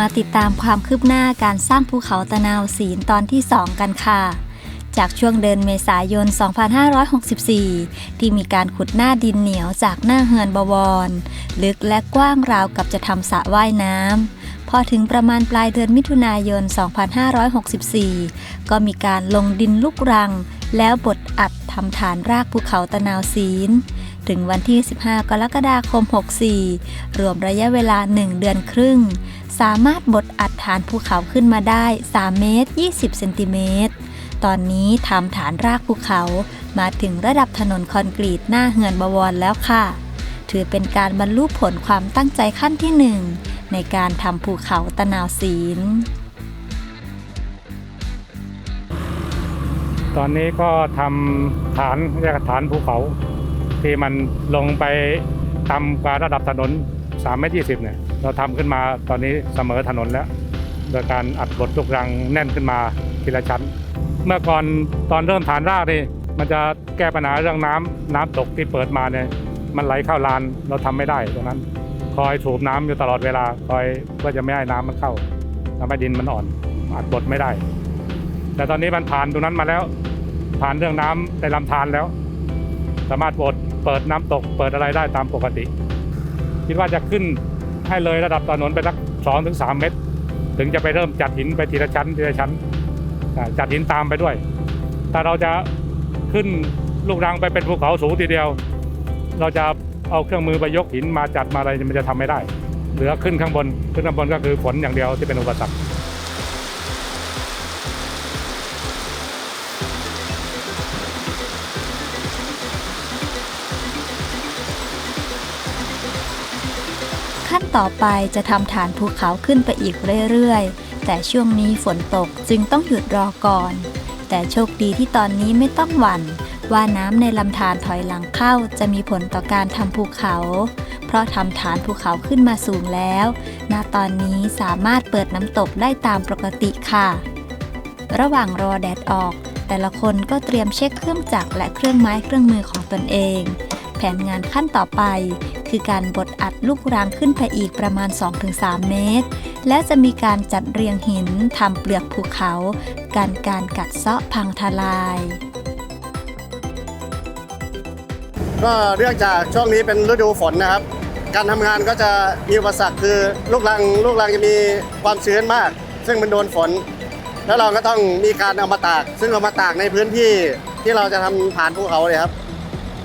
มาติดตามความคืบหน้าการสร้างภูเขาตะนาวศีลตอนที่ 2 กันค่ะ จากช่วงเดือนเมษายน 2564 ที่มีการขุดหน้าดินเหนียวจากหน้าเฮือนบวร ลึกและกว้างราวกับจะทำสระว่ายน้ำพอถึงประมาณปลายเดือนมิถุนายน 2564 ก็มีการลงดินลูกรัง แล้วบดอัดทำฐานรากภูเขาตะนาวศีล ถึงวันที่ 15 กรกฎาคม 64 รวมระยะเวลา 1 เดือนครึ่ง สามารถบดอัดฐานภูเขาขึ้นมาได้ 3 เมตร 20 เซนติเมตร ตอนนี้ทำฐานรากภูเขามาถึงระดับถนนคอนกรีตหน้าเหือนบวรแล้วค่ะ ถือเป็นการบรรลุผลความตั้งใจขั้นที่หนึ่งในการทำภูเขาตะนาวศีลตอนนี้ก็ทำฐานเรียกฐานภูเขา ที่มันลงไปต่ำกว่าระดับถนน3เมตร20เนี่ยเราทำขึ้นมาตอนนี้เสมอถนนแล้ว โดยการอัดบดลูกรังแน่นขึ้นมาทีละชั้น เมื่อก่อนตอนเริ่มฐานรากนี่มันจะแก้ปัญหาเรื่องน้ำน้ำตกที่เปิดมาเนี่ยมันไหลเข้าลานเราทำไม่ได้ตรงนั้น คอยสูบน้ำอยู่ตลอดเวลาคอยเพื่อจะไม่ให้น้ำมันเข้าทำให้ดินมันอ่อนอัดบดไม่ได้ แต่ตอนนี้มันผ่านตรงนั้นมาแล้ว ผ่านเรื่องน้ำในลำธารแล้ว สามารถบดเปิดน้ำตกเปิดอะไรได้ตามปกติ คิดว่าจะขึ้นให้เลยระดับถนนไปสักสองถึงสามเมตร ถึงจะไปเริ่มจัดหินไปทีละชั้นทีละชั้นจัดหินตามไปด้วยถ้าเราจะขึ้นลูกรังไปเป็นภูเขาสูงทีเดียว เราจะเอาเครื่องมือไปยกหินมาจัดมาอะไรมันจะทำไม่ได้ เหลือขึ้นข้างบนขึ้นข้างบนก็คือฝนอย่างเดียวที่เป็นอุปสรรค ขั้นต่อไปจะทำฐานภูเขาขึ้นไปอีกเรื่อยๆ แต่ช่วงนี้ฝนตกจึงต้องหยุดรอก่อน แต่โชคดีที่ตอนนี้ไม่ต้องหวั่น ว่าน้ำในลำธารถอยหลังเข้าจะมีผลต่อการทำภูเขา เพราะทำฐานภูเขาขึ้นมาสูงแล้ว ณ ตอนนี้สามารถเปิดน้ำตกได้ตามปกติค่ะ ระหว่างรอแดดออก แต่ละคนก็เตรียมเช็คเครื่องจักรและเครื่องไม้เครื่องมือของตนเอง แผนงานขั้นต่อไป คือการบดอัดลูกรังขึ้นไปอีกประมาณ 2-3 เมตร และจะมีการจัดเรียงหินทำเปลือกภูเขา การการกัดเซาะพังทลาย ก็เนื่องจากช่วงนี้เป็นฤดูฝนนะครับ การทำงานก็จะมีอุปสรรคคือลูกรังลูกรังจะมีความชื้นมาก ซึ่งมันโดนฝน แล้วเราก็ต้องมีการเอามาตาก ซึ่งเอามาตากในพื้นที่ที่เราจะทำฐานภูเขาเลยครับ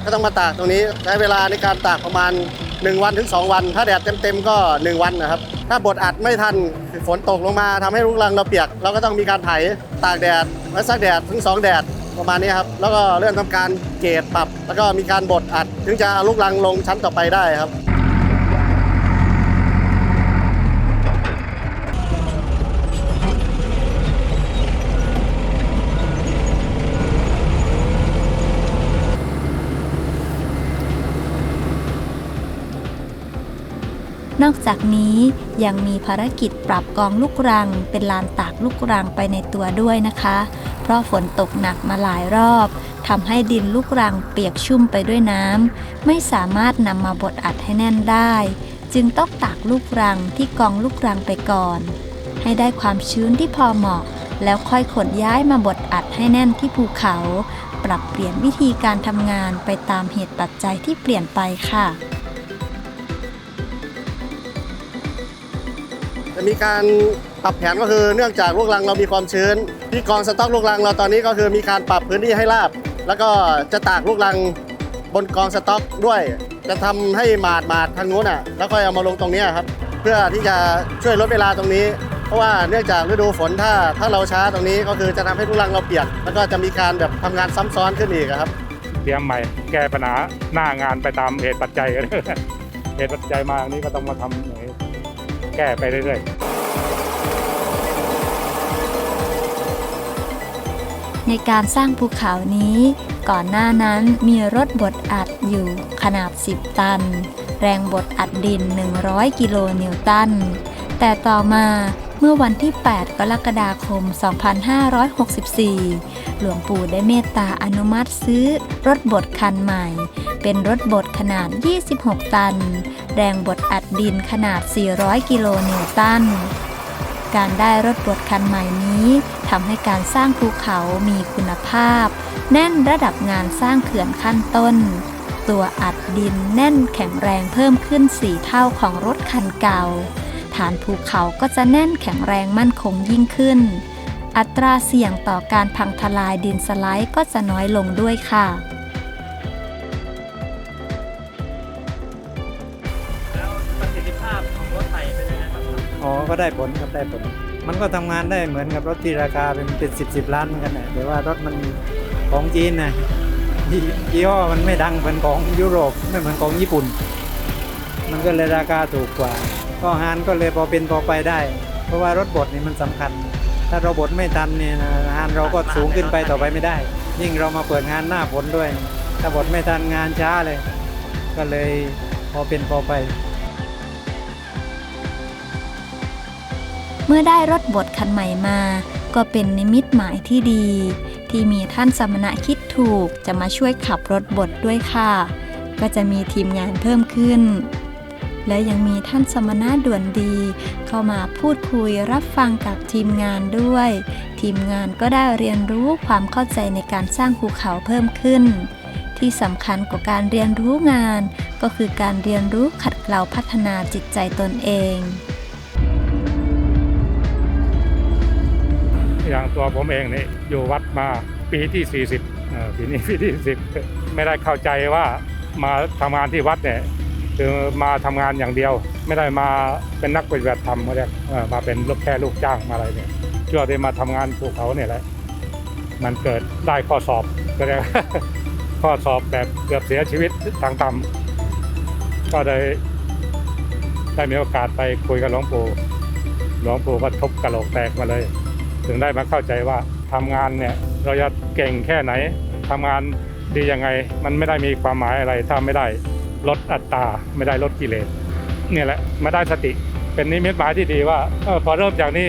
ก็ต้องมาตากตรงนี้ใช้เวลาในการตากประมาณ 1 วันถึง 2 วัน ถ้าแดดเต็มๆก็ 1 วันนะครับ ถ้าบดอัดไม่ทันฝนตกลงมาทำให้ลูกรังเราเปียก เราก็ต้องมีการไถตากแดดไว้สักแดดถึง 2 แดดประมาณนี้ครับ แล้วก็เริ่มทำการเกรดปรับ แล้วก็มีการบดอัด ถึงจะเอาลูกรังลงชั้นต่อไปได้ครับ นอกจากนี้ยังมีภารกิจปรับกองลูกรัง เป็นลานตากลูกรังไปในตัวด้วยนะคะ เพราะฝนตกหนักมาหลายรอบทำให้ดินลูกรังเปียกชุ่มไปด้วยน้ำไม่สามารถนำมาบดอัดให้แน่นได้ จึงต้องตากลูกรังที่กองลูกรังไปก่อน ให้ได้ความชื้นที่พอเหมาะ แล้วค่อยขนย้ายมาบดอัดให้แน่นที่ภูเขา ปรับเปลี่ยนวิธีการทำงานไปตามเหตุปัจจัยที่เปลี่ยนไปค่ะ มีการปรับแผนก็คือเนื่องจากลูกรังเรามีความชื้น ที่กองสต็อกลูกรังเราตอนนี้ก็คือมีการปรับพื้นที่ให้ราบ แล้วก็จะตากลูกรังบนกองสต็อกด้วย จะทำให้หมาดหมาดทางนู้นอะแล้วค่อยเอามาลงตรงนี้ครับ เพื่อที่จะช่วยลดเวลาตรงนี้ เพราะว่าเนื่องจากฤดูฝนถ้าถ้าเราช้าตรงนี้ก็คือจะทำให้ลูกรังเราเปียกแล้วก็จะมีการแบบทำงานซ้ำซ้อนขึ้นอีกครับเตรียมใหม่แก้ปัญหาหน้างานไปตามเหตุปัจจัยเหตุปัจจัยมาอันนี้ก็ต้องมาทำอย่างนี้ แก้ไปเรื่อยๆ ในการสร้างภูเขานี้ ก่อนหน้านั้นมีรถบดอัดอยู่ขนาด 10 ตัน แรงบดอัดดิน 100 กิโลนิวตัน แต่ต่อมาเมื่อวันที่ 8 กรกฎาคม 2564 หลวงปู่ได้เมตตาอนุมัติซื้อรถบดคันใหม่ เป็นรถบดขนาด 26 ตัน แรงบดอัดดินขนาด 400 กิโลนิวตัน การได้รถบดคันใหม่นี้ทำให้การสร้างภูเขามีคุณภาพ แน่นระดับงานสร้างเขื่อนขั้นต้น ตัวอัดดินแน่นแข็งแรงเพิ่มขึ้น 4 เท่าของรถคันเก่า ฐานภูเขาก็จะแน่นแข็งแรงมั่นคงยิ่งขึ้น อัตราเสี่ยงต่อการพังทลายดินสไลด์ก็จะน้อยลงด้วยค่ะ อ๋อก็ได้ผลครับได้ผล มันก็ทำงานได้เหมือนกับรถที่ราคาเป็นเป็นสิบสิบล้านเหมือนกันนะแต่ว่ารถมันของจีนนะยี่ยี่ห้อมันไม่ดังเหมือนของยุโรปไม่เหมือนของญี่ปุ่น มันก็เลยราคาถูกกว่า ก็งานก็เลยพอเป็นพอไปได้ เพราะว่ารถบดนี่มันสำคัญ ถ้าเราบดไม่ทันเนี่ยนะงานเราก็สูงขึ้นไปต่อไปไม่ได้ ยิ่งเรามาเปิดงานหน้าฝนด้วย ถ้าบดไม่ทันงานช้าเลย ก็เลยพอเป็นพอไป เมื่อได้รถบดคันใหม่มา ก็เป็นนิมิตหมายที่ดี ที่มีท่านสมณะคิดถูกจะมาช่วยขับรถบดด้วยค่ะ ก็จะมีทีมงานเพิ่มขึ้น และยังมีท่านสมณะด่วนดี เข้ามาพูดคุยรับฟังกับทีมงานด้วย ทีมงานก็ได้เรียนรู้ความเข้าใจในการสร้างภูเขาเพิ่มขึ้น ที่สำคัญกว่าการเรียนรู้งาน ก็คือการเรียนรู้ขัดเกลาพัฒนาจิตใจตนเอง ตัวผมเองนี่อยู่วัดมาปีที่ 40ปีนี้ปีที่10ไม่ได้เข้าใจว่ามาทำงานที่วัดเนี่ยคือมาทำงานอย่างเดียว ไม่ได้มาเป็นนักปฏิบัติธรรมเขาเรียกมาเป็นลูกแค่ลูกจ้างมาอะไรเนี่ยช่วงที่มาทำงานภูเขาเนี่ยแหละมันเกิดได้ข้อสอบก็เรียกข้อสอบแบบเกือบเสียชีวิตทางต่ำก็ได้ได้มีโอกาสไปคุยกับหลวงปู่หลวงปู่ก็ทบกระโหลกแตกมาเลย ถึงได้มาเข้าใจว่าทำงานเนี่ยเราจะเก่งแค่ไหนทำงานดียังไง มันไม่ได้มีความหมายอะไร ถ้าไม่ได้ลดอัตราไม่ได้ลดกิเลสเนี่ยแหละมาได้สติ เป็นนิมิตหมายที่ดีว่าออพอเริ่มจากนี้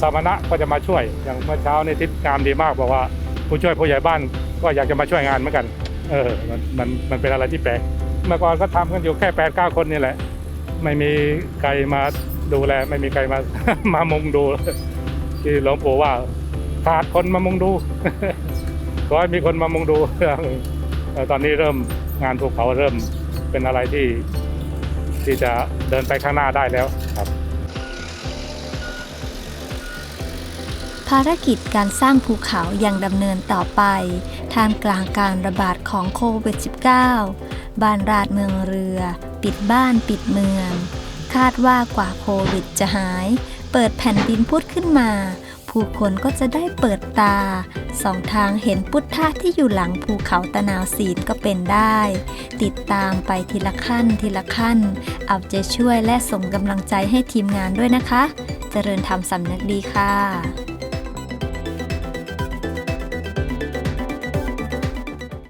สมณะก็จะมาช่วยอย่างเมื่อเช้านี่ทิศงามดีมากบอกว่า ผู้ช่วยผู้ใหญ่บ้านก็อยากจะมาช่วยงานเหมือนกัน เออมันมันมันเป็นอะไรที่แปลกเมื่อก่อนก็ทำกันอยู่แค่แปดเก้าคนนี่แหละ ไม่มีใครมาดูแล ไม่มีใครมามามุงดู ที่หลวงปู่ว่าขาดคนมามุงดูขอให้มีคนมามุงดูตอนนี้เริ่มงานภูเขาเริ่มเป็นอะไรที่ที่จะเดินไปข้างหน้าได้แล้วครับ ภารกิจการสร้างภูเขายังดำเนินต่อไปท่ามกลางการระบาดของโควิด -19 บ้านราดเมืองเรือ ปิดบ้านปิดเมือง คาดว่ากว่าโควิดจะหาย เปิดแผ่นดินพุทธขึ้นมา ผู้คนก็จะได้เปิดตาสองทางเห็นพุทธะที่อยู่หลังภูเขาตะนาวศีลก็เป็นได้ ติดตามไปทีละขั้นทีละขั้น เอาใจช่วยและส่งกำลังใจให้ทีมงานด้วยนะคะ เจริญธรรมสำนึกดีค่ะ